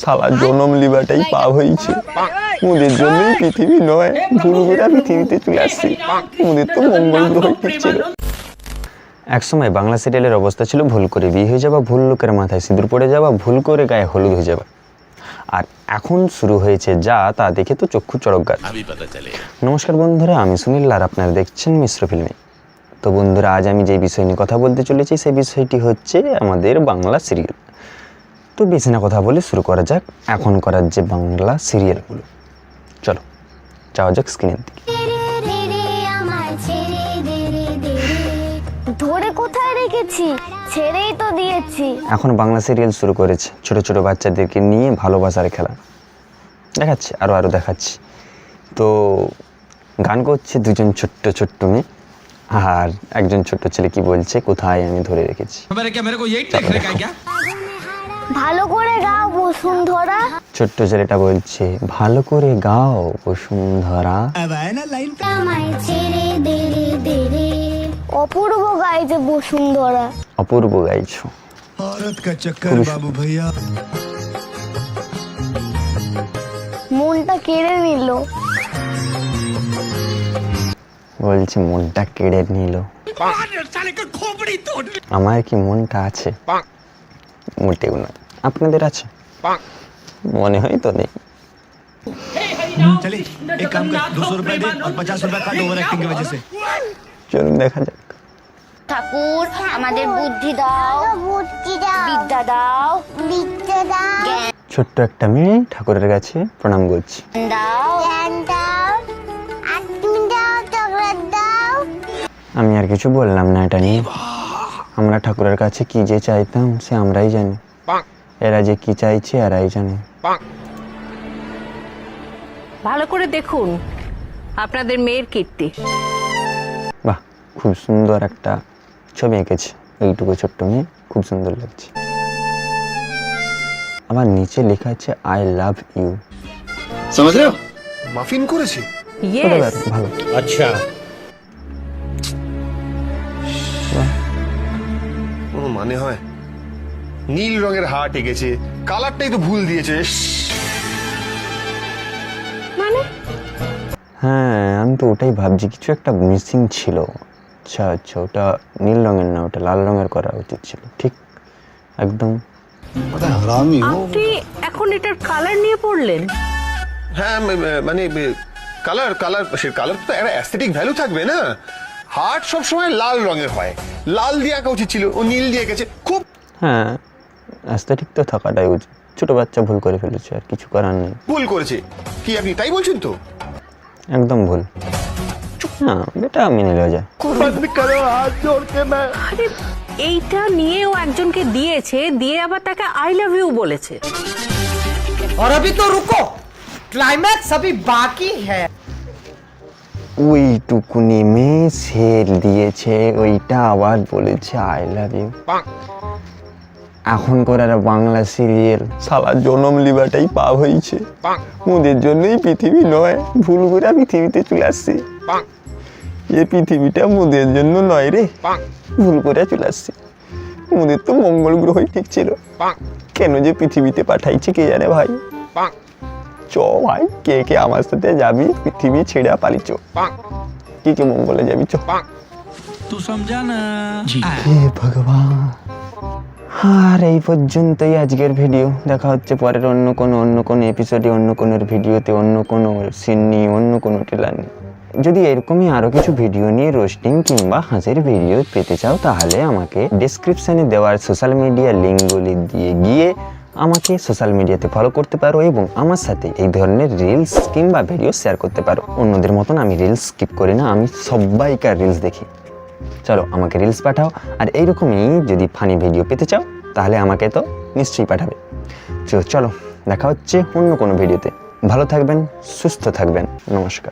সালা জনম লিবাটাই পা হয়েছে। মোদের জন্য পৃথিবী নয় ভুল ঘুরা পৃথিবীতে চলে আসছে। মোদের তো মঙ্গল গ্রহ ছিল একসময় বাংলা সিরিয়ালের অবস্থা ছিল ভুল করে বিয়ে হয়ে যাওয়া ভুল লোকের মাথায় সিঁদুর পড়ে যাওয়া ভুল করে গায়ে হলুদ হয়ে যাওয়া। আর এখন শুরু হয়েছে যা তা দেখে তো চক্ষু চড়ক নমস্কার বন্ধুরা আমি সুনীল আর আপনারা দেখছেন মিশ্র ফিল্মে। তো বন্ধুরা আজ আমি যে বিষয় নিয়ে কথা বলতে চলেছি সেই বিষয়টি হচ্ছে আমাদের বাংলা সিরিয়াল। তো বেশি না কথা বলে শুরু করা যাক এখন করার যে বাংলা সিরিয়ালগুলো। চলো যাওয়া যাক স্ক্রিনের দিকে। ধরে কোথায় রেখেছি? ছেড়েই তো দিয়েছি। এখন বাংলা সিরিয়াল শুরু করেছে ছোট ছোট বাচ্চাদেরকে নিয়ে ভালোবাসার খেলা। দেখাচ্ছি আরও আরও দেখাচ্ছি। তো গান করছে দুজন ছোট্ট ছোট্ট মেয়ে আর একজন ছোট্ট ছেলে কি বলছে কোথায় আমি ধরে রেখেছি? ভালো করে গাও বসুন্ধরা। ছোট্ট ছেলেটা বলছে ভালো করে গাও বসুন্ধরা। অপূর্ব গাইছে বসুন্ধরা। অপূর্ব গাইছো। মনটা কেড়ে নিল। বলছে মনটা কেড়ে নিল। আমার কি মনটা আছে? মোটেও না আপনাদের আছে? মনে হয় তো নেই। চলুন দেখা যাক। ঠাকুর আমাদের বুদ্ধি দাও। বুদ্ধি দাও। বিদ্যা দাও। বিদ্যা দাও। ছোট্ট একটা মেয়ে ঠাকুরের কাছে প্রণাম করছি। আমি আর কিছু বললাম না এটা নিয়ে। আমরা ঠাকুরের কাছে কি যে চাইতাম সে আমরাই জানি। এরা যে কি চাইছে এরাই জানে। ভালো করে দেখুন আপনাদের মেয়ের কীর্তি। বাহ খুব সুন্দর একটা ছবি এঁকেছে এইটুকু ছোট্ট মেয়ে খুব সুন্দর লাগছে। আমার নিচে লেখা আছে আই লাভ ইউ সমঝ মাফিন করেছি? ভালো। আচ্ছা। মানে হয়? নীল রঙের হাট এগেছে কালারটাই তো ভুল দিয়েছে মানে? হ্যাঁ আমি তো ওটাই ভাবছি কিছু একটা মিসিং ছিল। আচ্ছা আচ্ছা ওটা নীল রঙের না ওটা লাল রঙের করা উচিত ছিল ঠিক? একদম। আপনি এখন এটার কালার নিয়ে পড়লেন। হ্যাঁ মানে কালার কালার সে কালার তো একটা অ্যাস্থেটিক ভ্যালু থাকবে না। হার্ট সবসময় লাল রঙের হয় লাল দিয়ে আঁকা উচিত ছিল ও নীল দিয়ে এঁকেছে খুব হ্যাঁ অ্যাস্থেটিক তো থাকাটাই উচিত ছোটো বাচ্চা ভুল করে ফেলেছে আর কিছু করার নেই ভুল করেছে কি আপনি তাই বলছেন তো একদম ভুল না এটা মেনে নেওয়া যায় আরে এইটা নিয়েও একজনকে দিয়েছে দিয়ে আবার তাকে আই লাভ ইউ বলেছে और अभी तो रुको क्लाइमैक्स अभी बाकी है ওইটুকুনি মেয়ে সেল দিয়েছে ওইটা আবার বলেছে আই লাভ ইউ এখন করার বাংলা সিরিয়াল শালা জনম লিবাটাই পা হয়েছে। ওদের জন্যই পৃথিবী নয় ভুল করে পৃথিবীতে চলে আসছি। এ পৃথিবীটা মোদের জন্য নয় রে। ভুল করে চলে আসছি। মোদের তো মঙ্গল গ্রহই ঠিক ছিল। কেন যে পৃথিবীতে পাঠাইছে কে জানে ভাই। চ ভাই কে কে আমার সাথে যাবি? পৃথিবী ছেড়ে পালি চো কি কি মঙ্গলে যাবি? চো তু সমঝানা হে ভগবান। আর এই পর্যন্তই আজকের ভিডিও। দেখা হচ্ছে পরের অন্য কোনো অন্য কোনো এপিসোডে অন্য কোনো ভিডিওতে অন্য কোনো সিন নিয়ে অন্য কোনো ট্রেলার নিয়ে। যদি এরকমই আরও কিছু ভিডিও নিয়ে রোস্টিং কিংবা হাঁসের ভিডিও পেতে চাও তাহলে আমাকে ডিসক্রিপশানে দেওয়ার সোশ্যাল মিডিয়া লিঙ্কগুলি দিয়ে গিয়ে আমাকে সোশ্যাল মিডিয়াতে ফলো করতে পারো এবং আমার সাথে এই ধরনের রিলস কিংবা ভিডিও শেয়ার করতে পারো। অন্যদের মতন আমি রিলস স্কিপ করি না, আমি সবাইকার রিলস দেখি। চলো আমাকে রিলস পাঠাও। আর এইরকমই যদি ফানি ভিডিও পেতে চাও, তাহলে আমাকে তো নিশ্চয়ই পাঠাবে। চলো, দেখা হচ্ছে অন্য কোনো ভিডিওতে ভালো থাকবেন, সুস্থ থাকবেন। নমস্কার।